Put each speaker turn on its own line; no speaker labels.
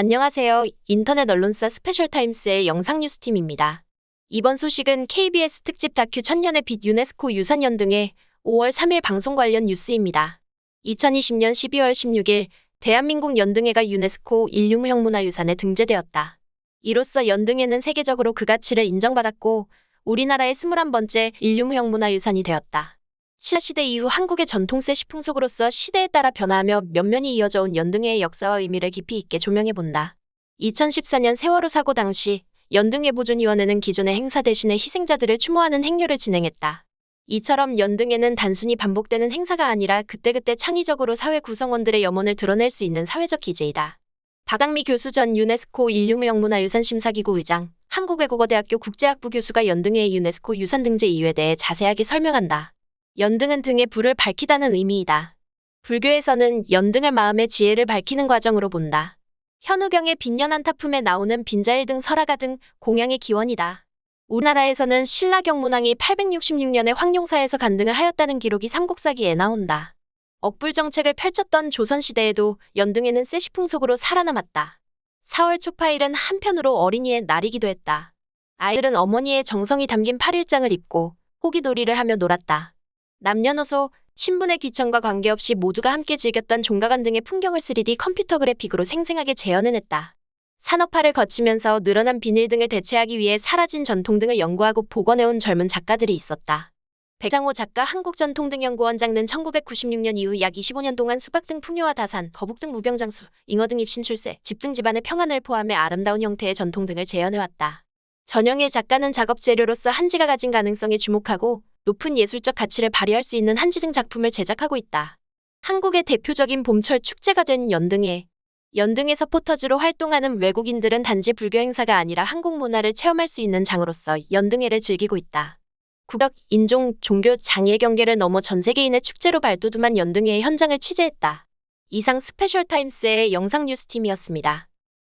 안녕하세요. 인터넷 언론사 스페셜타임스의 영상뉴스팀입니다. 이번 소식은 KBS 특집 다큐 천년의 빛 유네스코 유산연등의 5월 3일 방송 관련 뉴스입니다. 2020년 12월 16일 대한민국 연등회가 유네스코 인류무형문화유산에 등재되었다. 이로써 연등회는 세계적으로 그 가치를 인정받았고 우리나라의 21번째 인류무형문화유산이 되었다. 신라시대 이후 한국의 전통세 시풍속으로서 시대에 따라 변화하며 면면이 이어져 온 연등회의 역사와 의미를 깊이 있게 조명해본다. 2014년 세월호 사고 당시 연등회 보존위원회는 기존의 행사 대신에 희생자들을 추모하는 행렬을 진행했다. 이처럼 연등회는 단순히 반복되는 행사가 아니라 그때그때 창의적으로 사회 구성원들의 염원을 드러낼 수 있는 사회적 기제이다. 박학미 교수 전 유네스코 인류무형문화유산 심사기구 의장, 한국외국어대학교 국제학부 교수가 연등회의 유네스코 유산 등재 이유에 대해 자세하게 설명한다. 연등은 등의 불을 밝히다는 의미이다. 불교에서는 연등을 마음의 지혜를 밝히는 과정으로 본다. 현우경의 빈년한 타품에 나오는 빈자일 등 설화가 등 공양의 기원이다. 우리나라에서는 신라경문왕이 866년에 황룡사에서 간등을 하였다는 기록이 삼국사기에 나온다. 억불 정책을 펼쳤던 조선시대에도 연등에는 세시풍속으로 살아남았다. 4월 초파일은 한편으로 어린이의 날이기도 했다. 아이들은 어머니의 정성이 담긴 팔일장을 입고 호기놀이를 하며 놀았다. 남녀노소, 신분의 귀천과 관계없이 모두가 함께 즐겼던 종가관 등의 풍경을 3D 컴퓨터 그래픽으로 생생하게 재현해냈다. 산업화를 거치면서 늘어난 비닐 등을 대체하기 위해 사라진 전통 등을 연구하고 복원해온 젊은 작가들이 있었다. 백장호 작가 한국전통등연구원장은 1996년 이후 약 25년 동안 수박 등 풍요와 다산, 거북 등 무병장수, 잉어 등 입신 출세, 집 등 집안의 평안을 포함해 아름다운 형태의 전통 등을 재현해왔다. 전영일 작가는 작업 재료로서 한지가 가진 가능성에 주목하고 높은 예술적 가치를 발휘할 수 있는 한지 등 작품을 제작하고 있다. 한국의 대표적인 봄철 축제가 된 연등회. 연등회 서포터즈로 활동하는 외국인들은 단지 불교 행사가 아니라 한국 문화를 체험할 수 있는 장으로서 연등회를 즐기고 있다. 국역, 인종, 종교, 장애 경계를 넘어 전 세계인의 축제로 발돋움한 연등회의 현장을 취재했다. 이상 스페셜 타임스의 영상 뉴스팀이었습니다.